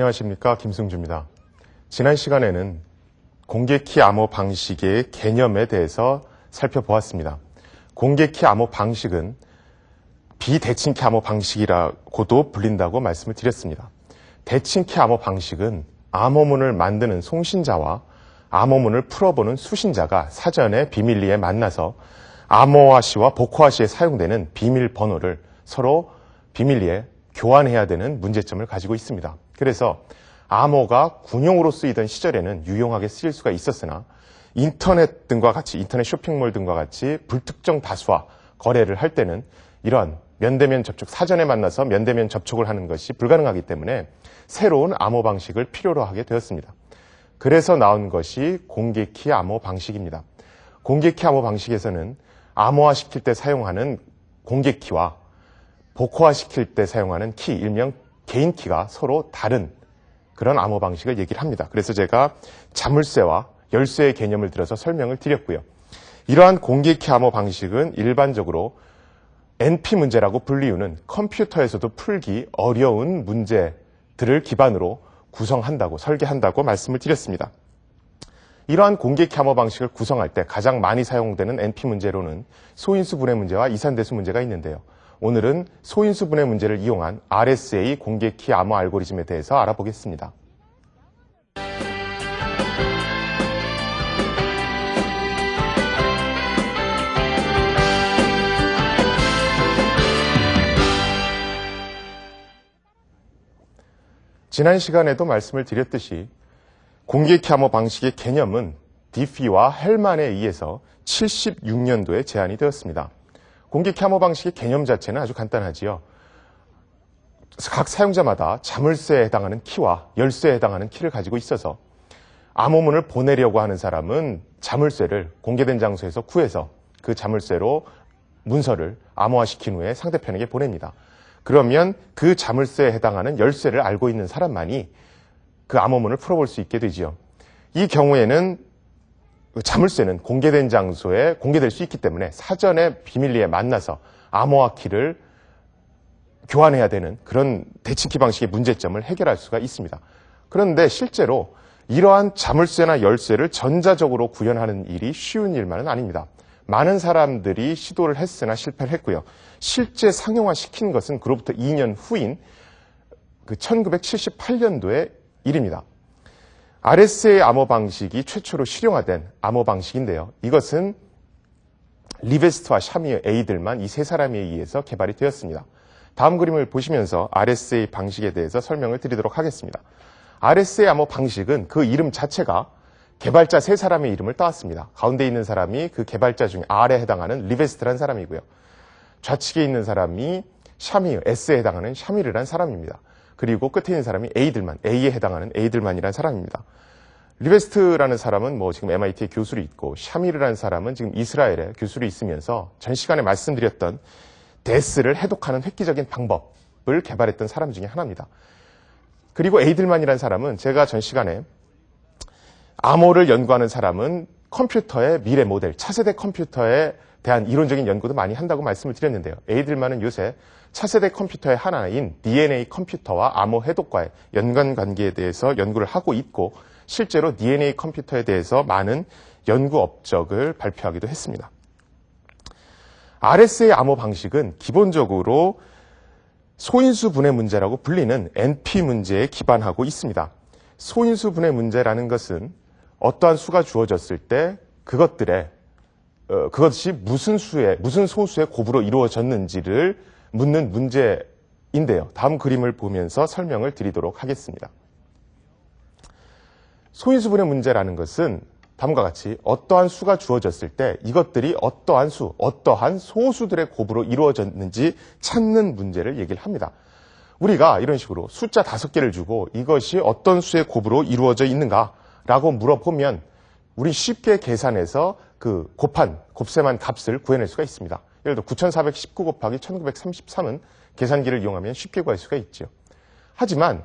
안녕하십니까 김승주입니다. 지난 시간에는 공개키 암호 방식의 개념에 대해서 살펴보았습니다. 공개키 암호 방식은 비대칭키 암호 방식이라고도 불린다고 말씀을 드렸습니다. 대칭키 암호 방식은 암호문을 만드는 송신자와 암호문을 풀어보는 수신자가 사전에 비밀리에 만나서 암호화 시와 복호화 시에 사용되는 비밀 번호를 서로 비밀리에 교환해야 되는 문제점을 가지고 있습니다. 그래서 암호가 군용으로 쓰이던 시절에는 유용하게 쓰일 수가 있었으나 인터넷 등과 같이 인터넷 쇼핑몰 등과 같이 불특정 다수와 거래를 할 때는 이런 면대면 접촉 사전에 만나서 면대면 접촉을 하는 것이 불가능하기 때문에 새로운 암호 방식을 필요로 하게 되었습니다. 그래서 나온 것이 공개키 암호 방식입니다. 공개키 암호 방식에서는 암호화 시킬 때 사용하는 공개키와 복호화 시킬 때 사용하는 키, 일명 개인 키가 서로 다른 그런 암호 방식을 얘기를 합니다. 그래서 제가 자물쇠와 열쇠의 개념을 들어서 설명을 드렸고요. 이러한 공개 키 암호 방식은 일반적으로 NP 문제라고 불리우는 컴퓨터에서도 풀기 어려운 문제들을 기반으로 구성한다고 설계한다고 말씀을 드렸습니다. 이러한 공개키 암호 방식을 구성할 때 가장 많이 사용되는 NP 문제로는 소인수 분해 문제와 이산대수 문제가 있는데요. 오늘은 소인수 분해 문제를 이용한 RSA 공개 키 암호 알고리즘에 대해서 알아보겠습니다. 지난 시간에도 말씀을 드렸듯이 공개 키 암호 방식의 개념은 디피와 헬만에 의해서 76년도에 제안이 되었습니다. 공개키 암호 방식의 개념 자체는 아주 간단하지요. 각 사용자마다 자물쇠에 해당하는 키와 열쇠에 해당하는 키를 가지고 있어서 암호문을 보내려고 하는 사람은 자물쇠를 공개된 장소에서 구해서 그 자물쇠로 문서를 암호화시킨 후에 상대편에게 보냅니다. 그러면 그 자물쇠에 해당하는 열쇠를 알고 있는 사람만이 그 암호문을 풀어볼 수 있게 되지요. 이 경우에는 그 자물쇠는 공개된 장소에 공개될 수 있기 때문에 사전에 비밀리에 만나서 암호화 키를 교환해야 되는 그런 대칭키 방식의 문제점을 해결할 수가 있습니다. 그런데 실제로 이러한 자물쇠나 열쇠를 전자적으로 구현하는 일이 쉬운 일만은 아닙니다. 많은 사람들이 시도를 했으나 실패를 했고요. 실제 상용화 시킨 것은 그로부터 2년 후인 그 1978년도의 일입니다. RSA 암호 방식이 최초로 실용화된 암호 방식인데요. 이것은 리베스트와 샤미의 에이들만 이 세 사람에 의해서 개발이 되었습니다. 다음 그림을 보시면서 RSA 방식에 대해서 설명을 드리도록 하겠습니다. RSA 암호 방식은 그 이름 자체가 개발자 세 사람의 이름을 따왔습니다. 가운데 있는 사람이 그 개발자 중에 R에 해당하는 리베스트란 사람이고요. 좌측에 있는 사람이 샤미, S에 해당하는 샤미르란 사람입니다. 그리고 끝에 있는 사람이 A들만, A에 해당하는 A들만이란 사람입니다. 리베스트라는 사람은 뭐 지금 MIT에 교수로 있고 샤미르라는 사람은 지금 이스라엘에 교수로 있으면서 전 시간에 말씀드렸던 데스를 해독하는 획기적인 방법을 개발했던 사람 중에 하나입니다. 그리고 에이들만이라는 사람은 제가 전 시간에 암호를 연구하는 사람은 컴퓨터의 미래 모델, 차세대 컴퓨터에 대한 이론적인 연구도 많이 한다고 말씀을 드렸는데요. 에이들만은 요새 차세대 컴퓨터의 하나인 DNA 컴퓨터와 암호 해독과의 연관 관계에 대해서 연구를 하고 있고 실제로 DNA 컴퓨터에 대해서 많은 연구 업적을 발표하기도 했습니다. RSA 암호 방식은 기본적으로 소인수 분해 문제라고 불리는 NP 문제에 기반하고 있습니다. 소인수 분해 문제라는 것은 어떠한 수가 주어졌을 때 그것들의 어, 그것이 무슨 수의 무슨 소수의 곱으로 이루어졌는지를 묻는 문제인데요. 다음 그림을 보면서 설명을 드리도록 하겠습니다. 소인수분의 문제라는 것은 다음과 같이 어떠한 수가 주어졌을 때 이것들이 어떠한 수, 어떠한 소수들의 곱으로 이루어졌는지 찾는 문제를 얘기를 합니다. 우리가 이런 식으로 숫자 다섯 개를 주고 이것이 어떤 수의 곱으로 이루어져 있는가 라고 물어보면 우리 쉽게 계산해서 그 곱한, 곱셈한 값을 구해낼 수가 있습니다. 예를 들어 9419 곱하기 1933은 계산기를 이용하면 쉽게 구할 수가 있죠. 하지만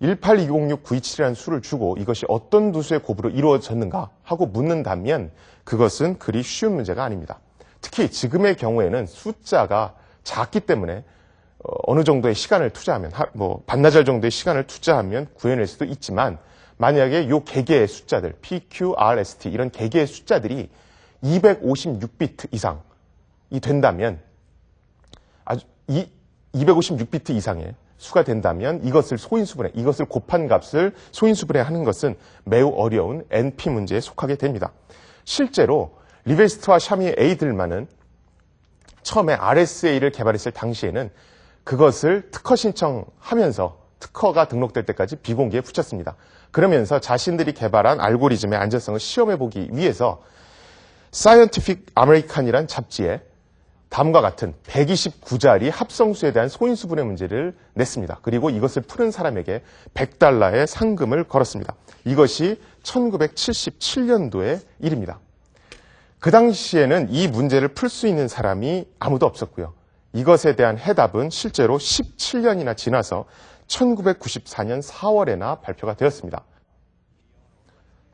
18206-927이라는 수를 주고 이것이 어떤 두수의 곱으로 이루어졌는가 하고 묻는다면 그것은 그리 쉬운 문제가 아닙니다. 특히 지금의 경우에는 숫자가 작기 때문에 어, 느 정도의 시간을 투자하면 하- 뭐 반나절 정도의 시간을 투자하면 구해낼 수도 있지만 만약에 요 개개의 숫자들 PQ, RST 이런 개개의 숫자들이 256비트 이상이 된다면 아주 이 256비트 이상의 수가 된다면 이것을 소인수분해 이것을 곱한 값을 소인수분해 하는 것은 매우 어려운 NP 문제에 속하게 됩니다. 실제로 리베스트와 샤미 A들만은 처음에 RSA를 개발했을 당시에는 그것을 특허 신청하면서 특허가 등록될 때까지 비공개에 붙였습니다. 그러면서 자신들이 개발한 알고리즘의 안전성을 시험해 보기 위해서 Scientific American이란 잡지에 다음과 같은 129자리 합성수에 대한 소인수분해 문제를 냈습니다. 그리고 이것을 푸는 사람에게 100달러의 상금을 걸었습니다. 이것이 1977년도의 일입니다. 그 당시에는 이 문제를 풀 수 있는 사람이 아무도 없었고요. 이것에 대한 해답은 실제로 17년이나 지나서 1994년 4월에나 발표가 되었습니다.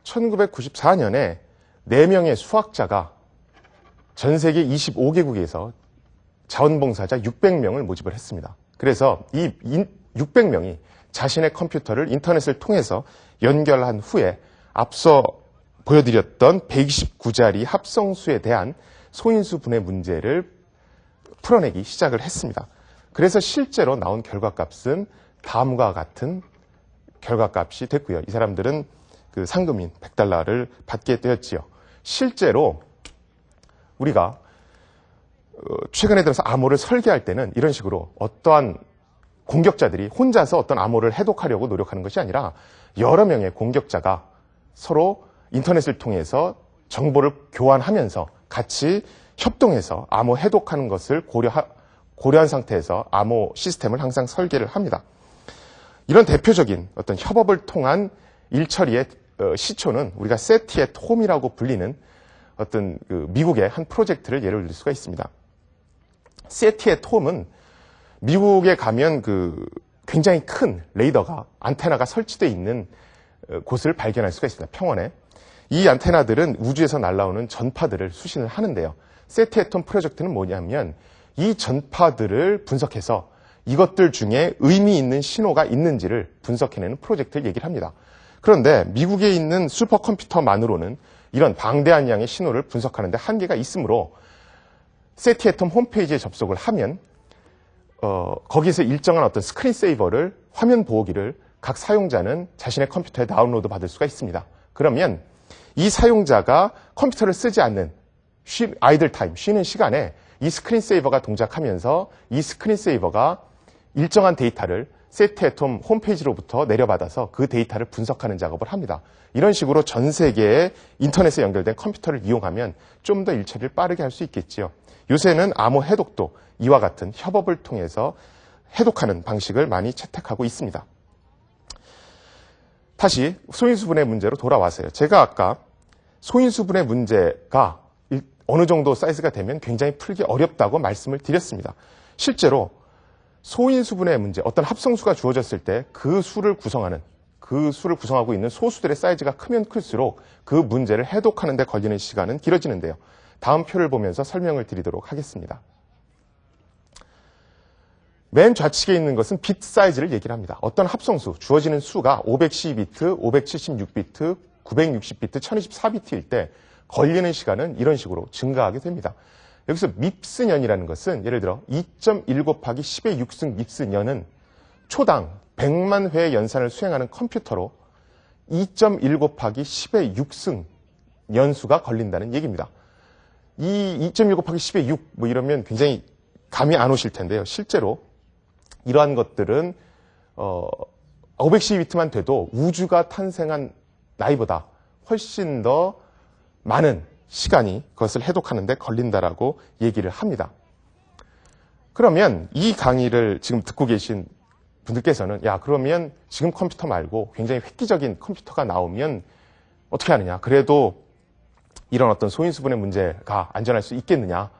1994년에 4명의 수학자가 전 세계 25개국에서 자원봉사자 600명을 모집을 했습니다. 그래서 이 600명이 자신의 컴퓨터를 인터넷을 통해서 연결한 후에 앞서 보여드렸던 129자리 합성수에 대한 소인수 분해 문제를 풀어내기 시작을 했습니다. 그래서 실제로 나온 결과값은 다음과 같은 결과값이 됐고요. 이 사람들은 그 상금인 100달러를 받게 되었지요. 실제로 우리가 어, 최근에 들어서 암호를 설계할 때는 이런 식으로 어떠한 공격자들이 혼자서 어떤 암호를 해독하려고 노력하는 것이 아니라 여러 명의 공격자가 서로 인터넷을 통해서 정보를 교환하면서 같이 협동해서 암호 해독하는 것을 고려하, 고려한 상태에서 암호 시스템을 항상 설계를 합니다. 이런 대표적인 어떤 협업을 통한 일처리의 어, 시초는 우리가 세티의 톰이라고 불리는 어떤 그 미국의 한 프로젝트를 예를 들 수가 있습니다. 세티의 톰은 미국에 가면 그 굉장히 큰 레이더가 안테나가 설치되어 있는 어, 곳을 발견할 수가 있습니다. 평원에. 이 안테나들은 우주에서 날아오는 전파들을 수신을 하는데요. 세티의 톰 프로젝트는 뭐냐면 이 전파들을 분석해서 이것들 중에 의미 있는 신호가 있는지를 분석해내는 프로젝트를 얘기를 합니다. 그런데 미국에 있는 슈퍼컴퓨터만으로는 이런 방대한 양의 신호를 분석하는데 한계가 있으므로 세티에톰 홈페이지에 접속을 하면 어, 거기서 일정한 어떤 스크린 세이버를 화면 보호기를 각 사용자는 자신의 컴퓨터에 다운로드 받을 수가 있습니다. 그러면 이 사용자가 컴퓨터를 쓰지 않는 쉬, 아이들 타임, 쉬는 시간에 이 스크린 세이버가 동작하면서 이 스크린 세이버가 일정한 데이터를 세트에톰 홈페이지로부터 내려받아서 그 데이터를 분석하는 작업을 합니다. 이런 식으로 전 세계에 인터넷에 연결된 컴퓨터를 이용하면 좀 더 일처리를 빠르게 할 수 있겠지요. 요새는 암호 해독도 이와 같은 협업을 통해서 해독하는 방식을 많이 채택하고 있습니다. 다시 소인수분해 문제로 돌아와서요. 제가 아까 소인수분해 문제가 어느 정도 사이즈가 되면 굉장히 풀기 어렵다고 말씀을 드렸습니다. 실제로 소인수분해 문제, 어떤 합성수가 주어졌을 때 그 수를 구성하는 그 수를 구성하고 있는 소수들의 사이즈가 크면 클수록 그 문제를 해독하는 데 걸리는 시간은 길어지는데요. 다음 표를 보면서 설명을 드리도록 하겠습니다. 맨 좌측에 있는 것은 비트 사이즈를 얘기를 합니다. 어떤 합성수, 주어지는 수가 512비트, 576비트, 960비트, 1024비트일 때 걸리는 시간은 이런 식으로 증가하게 됩니다. 여기서 밉스년이라는 것은 예를 들어 2.1 곱하기 10의 6승 밉스년은 초당 100만 회의 연산을 수행하는 컴퓨터로 2.1 곱하기 10의 6승 연수가 걸린다는 얘기입니다. 이 2.1 곱하기 10의 6, 뭐 이러면 굉장히 감이 안 오실 텐데요. 실제로 이러한 것들은, 어, 512비트만 돼도 우주가 탄생한 나이보다 훨씬 더 많은 시간이 그것을 해독하는데 걸린다라고 얘기를 합니다. 그러면 이 강의를 지금 듣고 계신 분들께서는 야 그러면 지금 컴퓨터 말고 굉장히 획기적인 컴퓨터가 나오면 어떻게 하느냐 그래도 이런 어떤 소인수분의 문제가 안전할 수 있겠느냐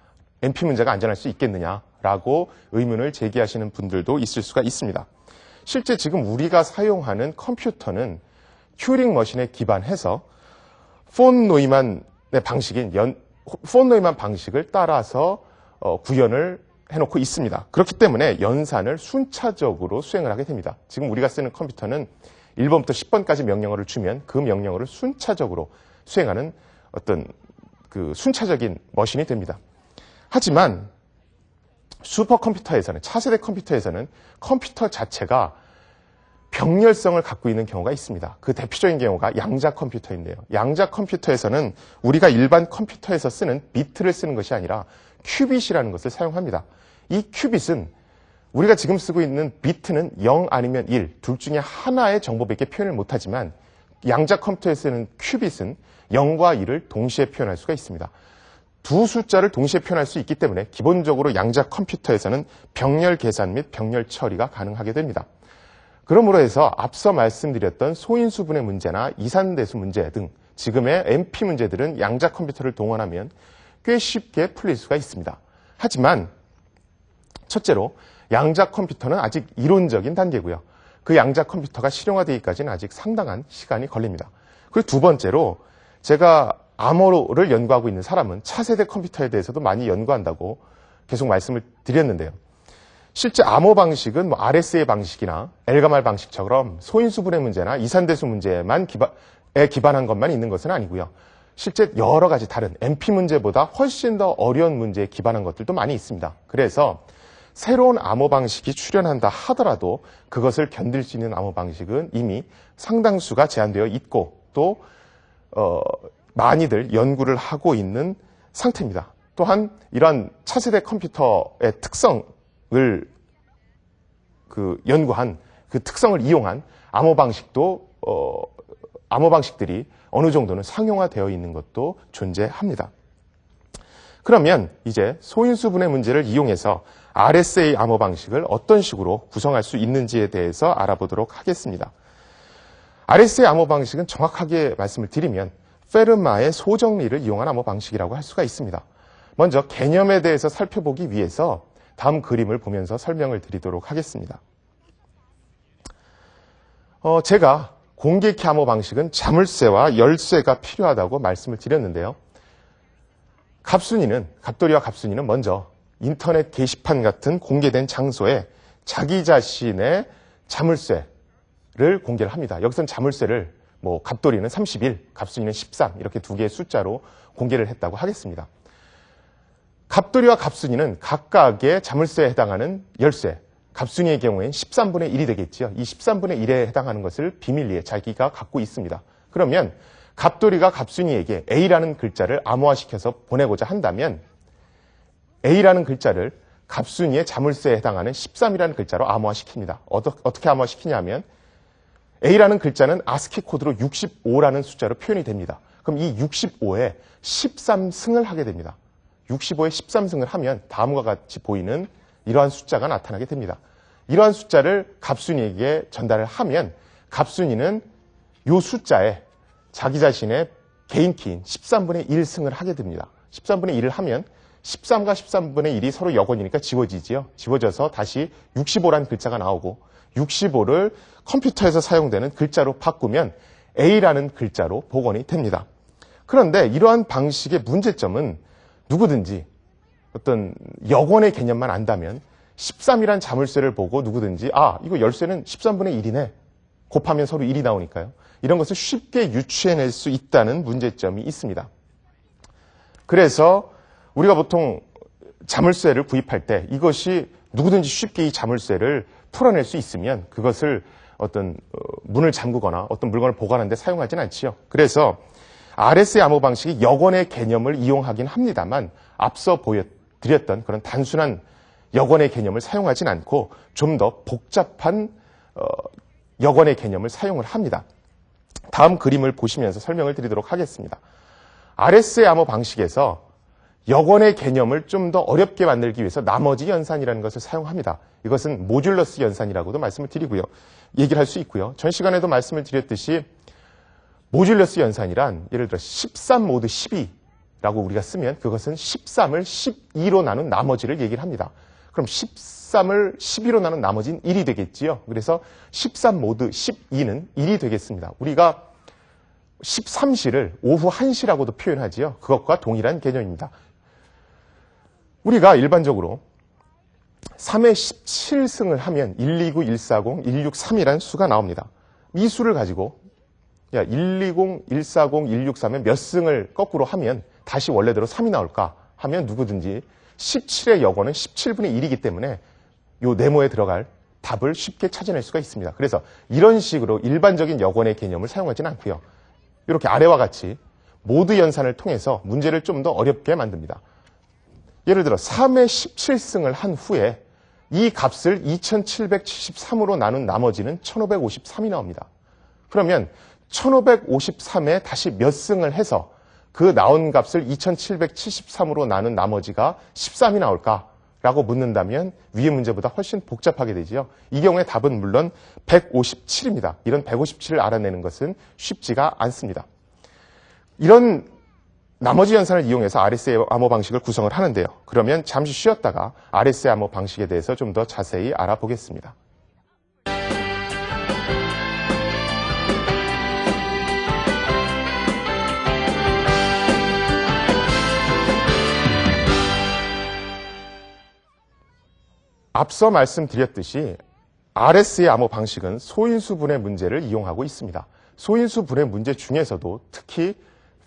NP 문제가 안전할 수 있겠느냐라고 의문을 제기하시는 분들도 있을 수가 있습니다. 실제 지금 우리가 사용하는 컴퓨터는 튜링 머신에 기반해서 폰 노이만의 방식인 연, 폰 노이만 방식을 따라서 어, 구현을 해놓고 있습니다. 그렇기 때문에 연산을 순차적으로 수행을 하게 됩니다. 지금 우리가 쓰는 컴퓨터는 1번부터 10번까지 명령어를 주면 그 명령어를 순차적으로 수행하는 어떤 그 순차적인 머신이 됩니다. 하지만 슈퍼컴퓨터에서는 차세대 컴퓨터에서는 컴퓨터 자체가 병렬성을 갖고 있는 경우가 있습니다. 그 대표적인 경우가 양자 컴퓨터인데요. 양자 컴퓨터에서는 우리가 일반 컴퓨터에서 쓰는 비트를 쓰는 것이 아니라 큐빗이라는 것을 사용합니다. 이 큐빗은 우리가 지금 쓰고 있는 비트는 0 아니면 1, 둘 중에 하나의 정보밖에 표현을 못하지만 양자 컴퓨터에 쓰는 큐빗은 0과 1을 동시에 표현할 수가 있습니다. 두 숫자를 동시에 표현할 수 있기 때문에 기본적으로 양자 컴퓨터에서는 병렬 계산 및 병렬 처리가 가능하게 됩니다. 그러므로 해서 앞서 말씀드렸던 소인수분해 문제나 이산대수 문제 등 지금의 MP 문제들은 양자 컴퓨터를 동원하면 꽤 쉽게 풀릴 수가 있습니다. 하지만 첫째로 양자 컴퓨터는 아직 이론적인 단계고요. 그 양자 컴퓨터가 실용화되기까지는 아직 상당한 시간이 걸립니다. 그리고 두 번째로 제가 암호를 연구하고 있는 사람은 차세대 컴퓨터에 대해서도 많이 연구한다고 계속 말씀을 드렸는데요. 실제 암호 방식은 뭐 RSA 방식이나 엘가말 방식처럼 소인수분해 문제나 이산대수 문제만 기반 에 기반한 것만 있는 것은 아니고요. 실제 여러 가지 다른 MP 문제보다 훨씬 더 어려운 문제에 기반한 것들도 많이 있습니다. 그래서 새로운 암호 방식이 출현한다 하더라도 그것을 견딜 수 있는 암호 방식은 이미 상당수가 제한되어 있고 또 어, 많이들 연구를 하고 있는 상태입니다. 또한 이러한 차세대 컴퓨터의 특성을 그 연구한 그 특성을 이용한 암호 방식도 어, 암호 방식들이 어느 정도는 상용화되어 있는 것도 존재합니다. 그러면 이제 소인수분해 문제를 이용해서 RSA 암호 방식을 어떤 식으로 구성할 수 있는지에 대해서 알아보도록 하겠습니다. RSA 암호 방식은 정확하게 말씀을 드리면 페르마의 소정리를 이용한 암호 방식이라고 할 수가 있습니다. 먼저 개념에 대해서 살펴보기 위해서 다음 그림을 보면서 설명을 드리도록 하겠습니다. 어, 제가 공개키 암호 방식은 자물쇠와 열쇠가 필요하다고 말씀을 드렸는데요. 갑순이는, 갑돌이와 갑순이는 먼저 인터넷 게시판 같은 공개된 장소에 자기 자신의 자물쇠를 공개를 합니다. 여기선 자물쇠를 뭐 갑돌이는 31, 갑순이는 13 이렇게 두 개의 숫자로 공개를 했다고 하겠습니다. 갑돌이와 갑순이는 각각의 자물쇠에 해당하는 열쇠, 갑순이의 경우엔 13분의 1이 되겠지요. 이 13분의 1에 해당하는 것을 비밀리에 자기가 갖고 있습니다. 그러면 갑돌이가 갑순이에게 A라는 글자를 암호화시켜서 보내고자 한다면 A라는 글자를 갑순이의 자물쇠에 해당하는 13이라는 글자로 암호화시킵니다. 어떻게 암호화시키냐면 A라는 글자는 아스키 코드로 65라는 숫자로 표현이 됩니다. 그럼 이 65에 13승을 하게 됩니다. 65에 13승을 하면 다음과 같이 보이는 이러한 숫자가 나타나게 됩니다. 이러한 숫자를 갑순이에게 전달을 하면 갑순이는 이 숫자에 자기 자신의 개인 키인 13분의 1승을 하게 됩니다. 13분의 1을 하면 13과 13분의 1이 서로 역원이니까 지워지지요. 지워져서 다시 65라는 글자가 나오고 65를 컴퓨터에서 사용되는 글자로 바꾸면 A라는 글자로 복원이 됩니다. 그런데 이러한 방식의 문제점은 누구든지 어떤 역원의 개념만 안다면 13이란 자물쇠를 보고 누구든지 아 이거 열쇠는 13분의 1이네 곱하면 서로 1이 나오니까요. 이런 것을 쉽게 유추해낼 수 있다는 문제점이 있습니다. 그래서 우리가 보통 자물쇠를 구입할 때 이것이 누구든지 쉽게 이 자물쇠를 풀어낼 수 있으면 그것을 어떤 어, 문을 잠그거나 어떤 물건을 보관하는데 사용하지는 않지요. 그래서 RS의 암호 방식이 여권의 개념을 이용하긴 합니다만 앞서 보여드렸던 그런 단순한 여권의 개념을 사용하진 않고 좀 더 복잡한 어, 여권의 개념을 사용을 합니다. 다음 그림을 보시면서 설명을 드리도록 하겠습니다. RS의 암호 방식에서 여권의 개념을 좀 더 어렵게 만들기 위해서 나머지 연산이라는 것을 사용합니다. 이것은 모듈러스 연산이라고도 말씀을 드리고요. 얘기를 할 수 있고요. 전 시간에도 말씀을 드렸듯이 모듈러스 연산이란 예를 들어 13 모드 12라고 우리가 쓰면 그것은 13을 12로 나눈 나머지를 얘기를 합니다. 그럼 13을 12로 나눈 나머지는 1이 되겠지요. 그래서 13 모드 12는 1이 되겠습니다. 우리가 13시를 오후 1시라고도 표현하지요. 그것과 동일한 개념입니다. 우리가 일반적으로 3의 17승을 하면 129, 140, 163이라는 수가 나옵니다. 이 수를 가지고 야, 120, 140, 163에 몇 승을 거꾸로 하면 다시 원래대로 3이 나올까 하면 누구든지 17의 여건은 17분의 1이기 때문에 요 네모에 들어갈 답을 쉽게 찾아낼 수가 있습니다. 그래서 이런 식으로 일반적인 여건의 개념을 사용하지는 않고요. 이렇게 아래와 같이 모두 연산을 통해서 문제를 좀 더 어렵게 만듭니다. 예를 들어 3의 17승을 한 후에 이 값을 2773으로 나눈 나머지는 1553이 나옵니다. 그러면 1553에 다시 몇 승을 해서 그 나온 값을 2773으로 나눈 나머지가 13이 나올까? 라고 묻는다면 위의 문제보다 훨씬 복잡하게 되지요. 이 경우에 답은 물론 157입니다. 이런 157을 알아내는 것은 쉽지가 않습니다. 이런 나머지 연산을 이용해서 RSA 암호 방식을 구성을 하는데요. 그러면 잠시 쉬었다가 RSA 암호 방식에 대해서 좀 더 자세히 알아보겠습니다. 앞서 말씀드렸듯이 RS의 암호 방식은 소인수 분의 문제를 이용하고 있습니다. 소인수 분의 문제 중에서도 특히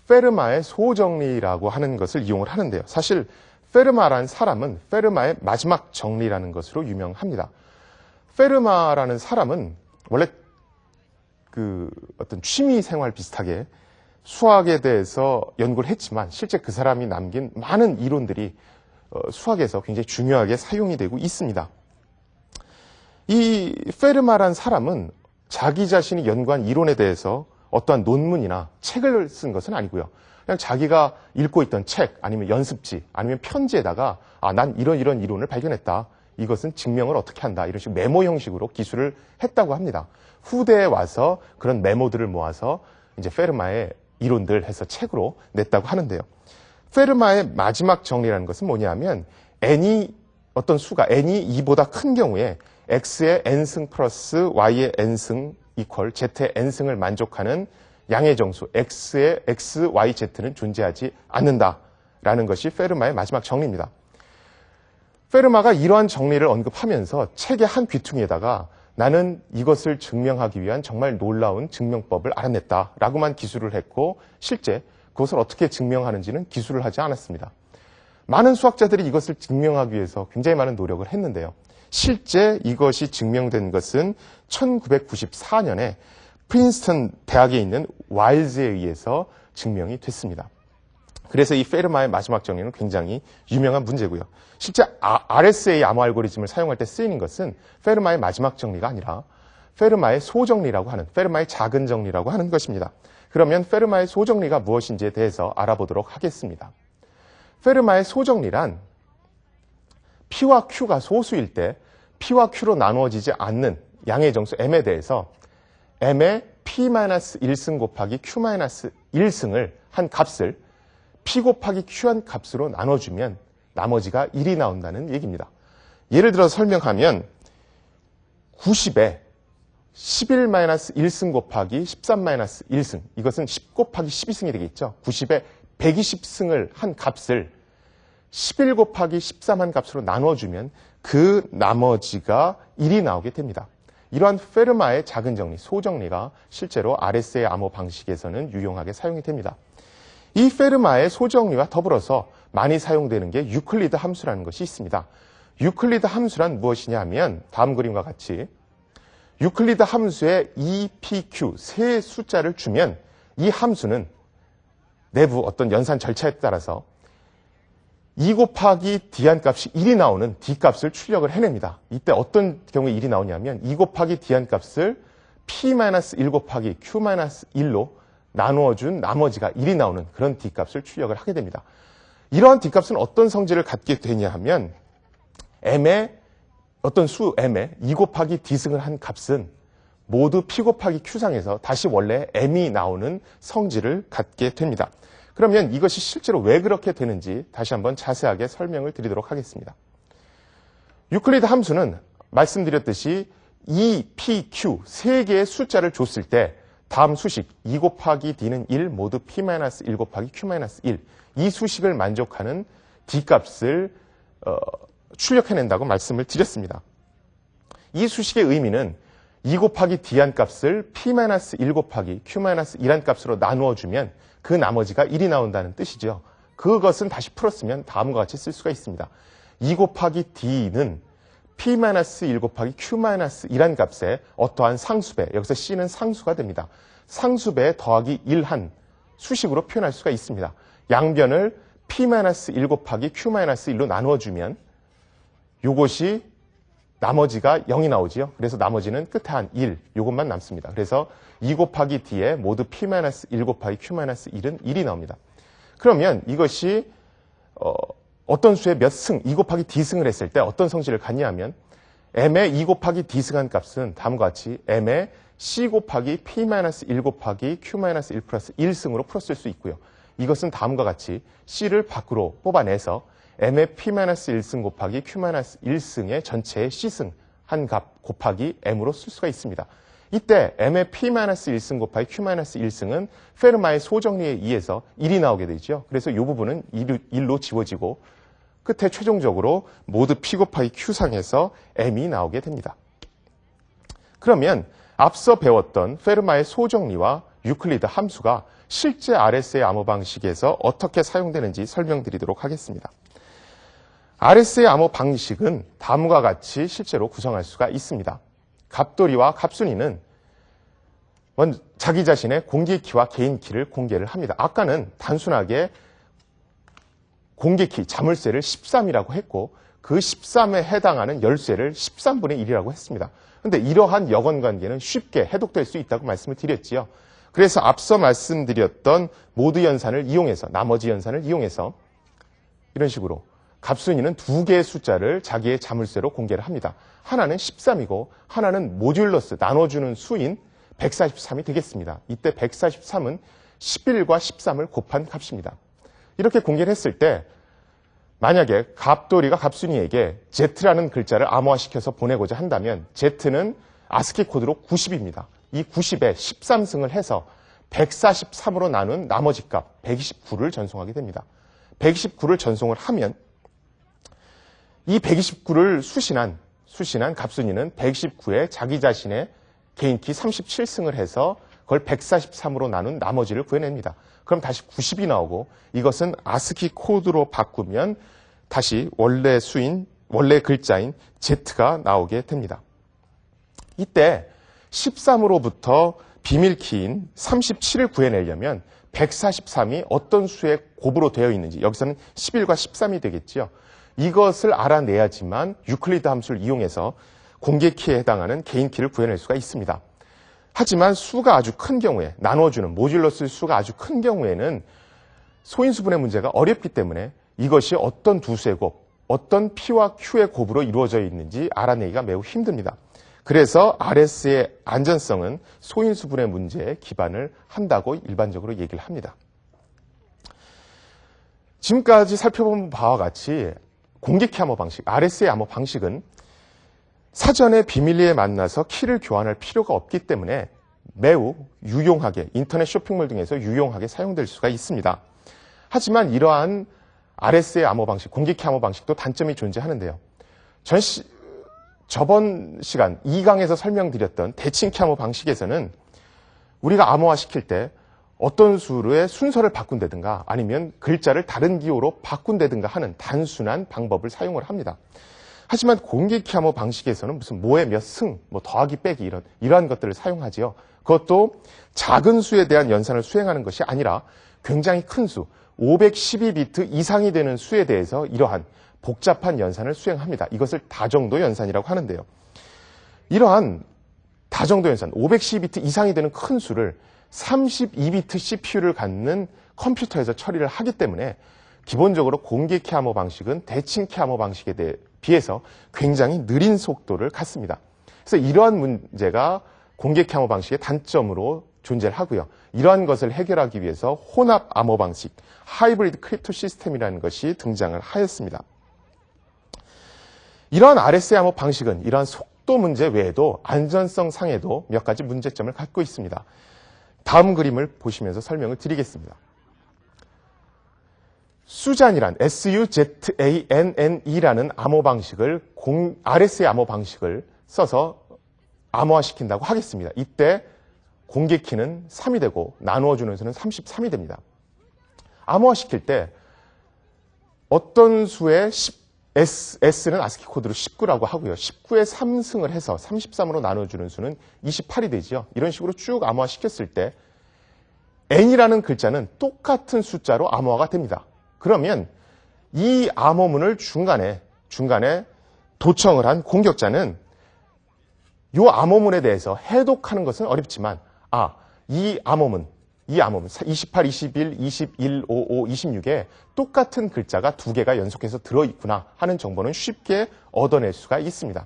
페르마의 소정리라고 하는 것을 이용을 하는데요. 사실 페르마라는 사람은 페르마의 마지막 정리라는 것으로 유명합니다. 페르마라는 사람은 원래 그 어떤 취미 생활 비슷하게 수학에 대해서 연구를 했지만 실제 그 사람이 남긴 많은 이론들이 어, 수학에서 굉장히 중요하게 사용이 되고 있습니다. 이 페르마란 사람은 자기 자신이 연구한 이론에 대해서 어떠한 논문이나 책을 쓴 것은 아니고요. 그냥 자기가 읽고 있던 책 아니면 연습지 아니면 편지에다가 아, 난 이런 이런 이론을 발견했다. 이것은 증명을 어떻게 한다. 이런 식으로 메모 형식으로 기술을 했다고 합니다. 후대에 와서 그런 메모들을 모아서 이제 페르마의 이론들 해서 책으로 냈다고 하는데요. 페르마의 마지막 정리라는 것은 뭐냐면 n이 어떤 수가 n이 2보다 큰 경우에 x의 n승 플러스 y의 n승 이퀄 z의 n승을 만족하는 양의 정수 x의 x, y, z는 존재하지 않는다라는 것이 페르마의 마지막 정리입니다. 페르마가 이러한 정리를 언급하면서 책의 한 귀퉁이에다가 나는 이것을 증명하기 위한 정말 놀라운 증명법을 알아냈다라고만 기술을 했고 실제 그것을 어떻게 증명하는지는 기술을 하지 않았습니다. 많은 수학자들이 이것을 증명하기 위해서 굉장히 많은 노력을 했는데요. 실제 이것이 증명된 것은 1994년에 프린스턴 대학에 있는 와일즈에 의해서 증명이 됐습니다. 그래서 이 페르마의 마지막 정리는 굉장히 유명한 문제고요. 실제 RSA 암호 알고리즘을 사용할 때 쓰이는 것은 페르마의 마지막 정리가 아니라 페르마의 소정리라고 하는 페르마의 작은 정리라고 하는 것입니다. 그러면 페르마의 소정리가 무엇인지에 대해서 알아보도록 하겠습니다. 페르마의 소정리란 P와 Q가 소수일 때 P와 Q로 나누어지지 않는 양의 정수 M에 대해서 M의 P-1승 곱하기 Q-1승을 한 값을 P 곱하기 Q한 값으로 나눠주면 나머지가 1이 나온다는 얘기입니다. 예를 들어 설명하면 90에 11-1승 곱하기 13-1승 이것은 10 곱하기 12승이 되겠죠. 90에 120승을 한 값을 11 곱하기 13 한 값으로 나눠주면 그 나머지가 1이 나오게 됩니다. 이러한 페르마의 작은 정리, 소정리가 실제로 RSA 암호 방식에서는 유용하게 사용이 됩니다. 이 페르마의 소정리와 더불어서 많이 사용되는 게 유클리드 함수라는 것이 있습니다. 유클리드 함수란 무엇이냐 하면 다음 그림과 같이 유클리드 함수에 E, P, Q 세 숫자를 주면 이 함수는 내부 어떤 연산 절차에 따라서 2 곱하기 D한 값이 1이 나오는 D 값을 출력을 해냅니다. 이때 어떤 경우에 1이 나오냐면 2 곱하기 D한 값을 P-1 곱하기 Q-1로 나누어준 나머지가 1이 나오는 그런 D 값을 출력을 하게 됩니다. 이러한 D 값은 어떤 성질을 갖게 되냐 하면 M의 어떤 수 M에 2 곱하기 D승을 한 값은 모두 P 곱하기 Q상에서 다시 원래 M이 나오는 성질을 갖게 됩니다. 그러면 이것이 실제로 왜 그렇게 되는지 다시 한번 자세하게 설명을 드리도록 하겠습니다. 유클리드 함수는 말씀드렸듯이 E, P, Q 세 개의 숫자를 줬을 때 다음 수식 2 곱하기 D는 1 모두 P-1 곱하기 Q-1 이 수식을 만족하는 D 값을 어, 출력해낸다고 말씀을 드렸습니다. 이 수식의 의미는 2 곱하기 d한 값을 p-1 곱하기 q-1한 값으로 나누어 주면 그 나머지가 1이 나온다는 뜻이죠. 그것은 다시 풀었으면 다음과 같이 쓸 수가 있습니다. 2 곱하기 d는 p-1 곱하기 q-1한 값에 어떠한 상수배, 여기서 c는 상수가 됩니다. 상수배에 더하기 1한 수식으로 표현할 수가 있습니다. 양변을 p-1 곱하기 q-1로 나누어주면 요것이 나머지가 0이 나오지요. 그래서 나머지는 끝에 한 1, 요것만 남습니다. 그래서 2 곱하기 d에 모두 p-1 곱하기 q-1은 1이 나옵니다. 그러면 이것이 어, 떤 수의 몇 승, 2 곱하기 d승을 했을 때 어떤 성질을 갖냐 하면 m의 2 곱하기 d승한 값은 다음과 같이 m의 c 곱하기 p-1 곱하기 q-1 플러스 1승으로 풀었을 수 있고요. 이것은 다음과 같이 c를 밖으로 뽑아내서 m의 p-1승 곱하기 q-1승의 전체의 c승 한 값 곱하기 m으로 쓸 수가 있습니다. 이때 m의 p-1승 곱하기 q-1승은 페르마의 소정리에 의해서 1이 나오게 되죠. 그래서 이 부분은 1로 지워지고 끝에 최종적으로 모두 p 곱하기 q상에서 m이 나오게 됩니다. 그러면 앞서 배웠던 페르마의 소정리와 유클리드 함수가 실제 RS의 암호 방식에서 어떻게 사용되는지 설명드리도록 하겠습니다. RS의 암호 방식은 다음과 같이 실제로 구성할 수가 있습니다. 갑돌이와 갑순이는 자기 자신의 공개키와 개인키를 공개를 합니다. 아까는 단순하게 공개키, 자물쇠를 13이라고 했고 그 13에 해당하는 열쇠를 13분의 1이라고 했습니다. 근데 이러한 여건 관계는 쉽게 해독될 수 있다고 말씀을 드렸지요. 그래서 앞서 말씀드렸던 모드 연산을 이용해서 나머지 연산을 이용해서 이런 식으로 갑순이는 두 개의 숫자를 자기의 자물쇠로 공개를 합니다. 하나는 13이고 하나는 모듈러스 나눠주는 수인 143이 되겠습니다. 이때 143은 11과 13을 곱한 값입니다. 이렇게 공개를 했을 때 만약에 갑돌이가 갑순이에게 Z라는 글자를 암호화시켜서 보내고자 한다면 Z는 아스키 코드로 90입니다. 이 90에 13승을 해서 143으로 나눈 나머지 값 129를 전송하게 됩니다. 129를 전송을 하면 이 129를 수신한 수신한 갑순이는 119에 자기 자신의 개인키 37승을 해서 그걸 143으로 나눈 나머지를 구해냅니다. 그럼 다시 90이 나오고 이것은 아스키 코드로 바꾸면 다시 원래 수인, 원래 글자인 Z가 나오게 됩니다. 이때 13으로부터 비밀키인 37을 구해내려면 143이 어떤 수의 곱으로 되어 있는지 여기서는 11과 13이 되겠죠. 이것을 알아내야지만 유클리드 함수를 이용해서 공개 키에 해당하는 개인 키를 구해낼 수가 있습니다. 하지만 수가 아주 큰 경우에 나눠주는 모듈러스 수가 아주 큰 경우에는 소인수분의 문제가 어렵기 때문에 이것이 어떤 두 수의 곱, 어떤 P와 Q의 곱으로 이루어져 있는지 알아내기가 매우 힘듭니다. 그래서 RS의 안전성은 소인수분의 문제에 기반을 한다고 일반적으로 얘기를 합니다. 지금까지 살펴본 바와 같이 공개키 암호 방식, RS의 암호 방식은 사전에 비밀리에 만나서 키를 교환할 필요가 없기 때문에 매우 유용하게 인터넷 쇼핑몰 등에서 유용하게 사용될 수가 있습니다. 하지만 이러한 RS의 암호 방식, 공개키 암호 방식도 단점이 존재하는데요. 전 시, 저번 시간 2강에서 설명드렸던 대칭키 암호 방식에서는 우리가 암호화 시킬 때 어떤 수의 순서를 바꾼다든가 아니면 글자를 다른 기호로 바꾼다든가 하는 단순한 방법을 사용을 합니다. 하지만 공개키 암호 방식에서는 무슨 모의 몇 승, 뭐 더하기 빼기 이런 이러한 것들을 사용하지요. 그것도 작은 수에 대한 연산을 수행하는 것이 아니라 굉장히 큰 수, 512비트 이상이 되는 수에 대해서 이러한 복잡한 연산을 수행합니다. 이것을 다정도 연산이라고 하는데요. 이러한 다정도 연산, 512비트 이상이 되는 큰 수를 32비트 CPU를 갖는 컴퓨터에서 처리를 하기 때문에 기본적으로 공개키 암호 방식은 대칭키 암호 방식에 대해 비해서 굉장히 느린 속도를 갖습니다. 그래서 이러한 문제가 공개키 암호 방식의 단점으로 존재를 하고요. 이러한 것을 해결하기 위해서 혼합 암호 방식, 하이브리드 크립토 시스템이라는 것이 등장을 하였습니다. 이러한 RSA 암호 방식은 이러한 속도 문제 외에도 안전성 상에도 몇 가지 문제점을 갖고 있습니다. 다음 그림을 보시면서 설명을 드리겠습니다. 수잔이란 S-U-Z-A-N-N-E라는 암호 방식을 공, RS의 암호 방식을 써서 암호화시킨다고 하겠습니다. 이때 공개키는 3이 되고 나누어주는 수는 33이 됩니다. 암호화시킬 때 어떤 수의 10, S, S는 아스키 코드로 19라고 하고요. 19에 3승을 해서 33으로 나눠주는 수는 28이 되지요. 이런 식으로 쭉 암호화시켰을 때 N이라는 글자는 똑같은 숫자로 암호화가 됩니다. 그러면 이 암호문을 중간에 중간에 도청을 한 공격자는 이 암호문에 대해서 해독하는 것은 어렵지만 아, 이 암호문 이 암호문 28, 21, 21, 55, 26에 똑같은 글자가 두 개가 연속해서 들어있구나 하는 정보는 쉽게 얻어낼 수가 있습니다.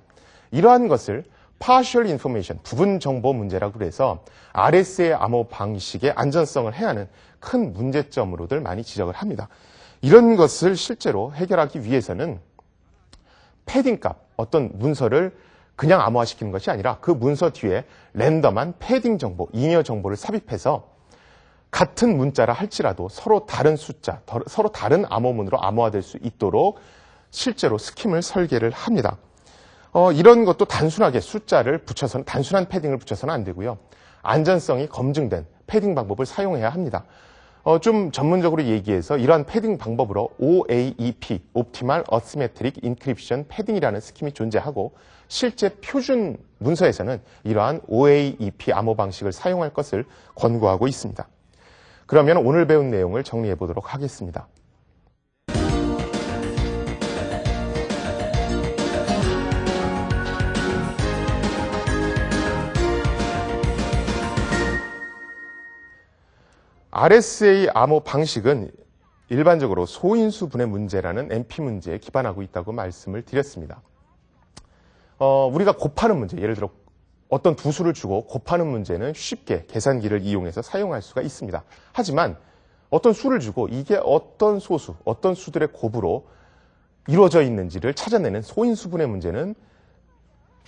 이러한 것을 partial information, 부분 정보 문제라고 해서 RS의 암호 방식의 안전성을 해하는 큰 문제점으로들 많이 지적을 합니다. 이런 것을 실제로 해결하기 위해서는 패딩 값, 어떤 문서를 그냥 암호화시키는 것이 아니라 그 문서 뒤에 랜덤한 패딩 정보, 잉여 정보를 삽입해서 같은 문자라 할지라도 서로 다른 숫자, 서로 다른 암호문으로 암호화될 수 있도록 실제로 스킴을 설계를 합니다. 어, 이런 것도 단순하게 숫자를 붙여서는 단순한 패딩을 붙여서는 안 되고요. 안전성이 검증된 패딩 방법을 사용해야 합니다. 어, 좀 전문적으로 얘기해서 이러한 패딩 방법으로 OAEP, Optimal Asymmetric Encryption 패딩이라는 스킴이 존재하고 실제 표준 문서에서는 이러한 OAEP 암호 방식을 사용할 것을 권고하고 있습니다. 그러면 오늘 배운 내용을 정리해 보도록 하겠습니다. RSA 암호 방식은 일반적으로 소인수 분해 문제라는 NP 문제에 기반하고 있다고 말씀을 드렸습니다. 어, 우리가 곱하는 문제, 예를 들어 어떤 두 수를 주고 곱하는 문제는 쉽게 계산기를 이용해서 사용할 수가 있습니다. 하지만 어떤 수를 주고 이게 어떤 소수, 어떤 수들의 곱으로 이루어져 있는지를 찾아내는 소인수분의 문제는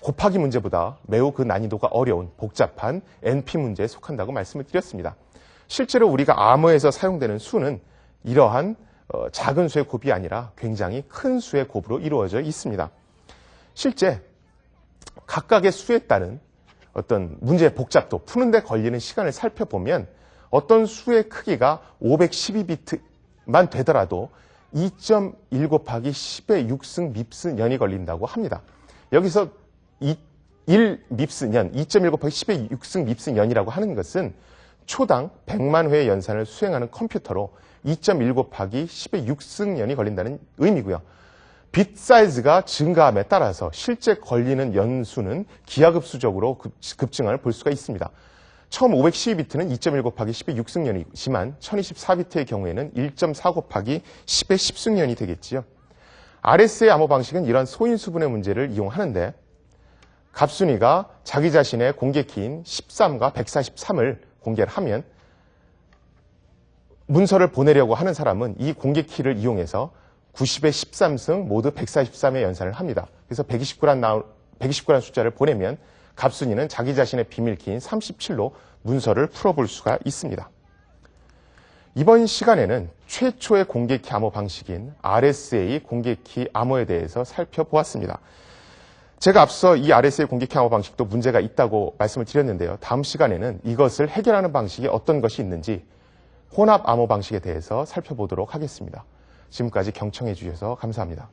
곱하기 문제보다 매우 그 난이도가 어려운 복잡한 NP 문제에 속한다고 말씀을 드렸습니다. 실제로 우리가 암호에서 사용되는 수는 이러한 어, 작은 수의 곱이 아니라 굉장히 큰 수의 곱으로 이루어져 있습니다. 실제 각각의 수에 따른 어떤 문제의 복잡도 푸는데 걸리는 시간을 살펴보면 어떤 수의 크기가 512비트만 되더라도 2.1 곱하기 10의 6승 밉스 년이 걸린다고 합니다. 여기서 1 밉스 년, 2.1 곱하기 10의 6승 밉스 년이라고 하는 것은 초당 100만 회의 연산을 수행하는 컴퓨터로 2.1 곱하기 10의 6승년이 걸린다는 의미고요. 빛 사이즈가 증가함에 따라서 실제 걸리는 연수는 기하급수적으로 급증을 볼 수가 있습니다. 처음 512비트는 2.1 곱하기 10의 6승년이지만 1024비트의 경우에는 1.4 곱하기 10의 10승년이 되겠지요. RS의 암호 방식은 이런 소인수분의 문제를 이용하는데 갑순이가 자기 자신의 공개 키인 13과 143을 공개를 하면 문서를 보내려고 하는 사람은 이 공개 키를 이용해서 90의 13승 모두 143의 연산을 합니다. 그래서 129란, 나오, 129란 숫자를 보내면 갑순이는 자기 자신의 비밀키인 37로 문서를 풀어볼 수가 있습니다. 이번 시간에는 최초의 공개키 암호 방식인 RSA 공개키 암호에 대해서 살펴보았습니다. 제가 앞서 이 RSA 공개키 암호 방식도 문제가 있다고 말씀을 드렸는데요. 다음 시간에는 이것을 해결하는 방식이 어떤 것이 있는지 혼합 암호 방식에 대해서 살펴보도록 하겠습니다. 지금까지 경청해 주셔서 감사합니다.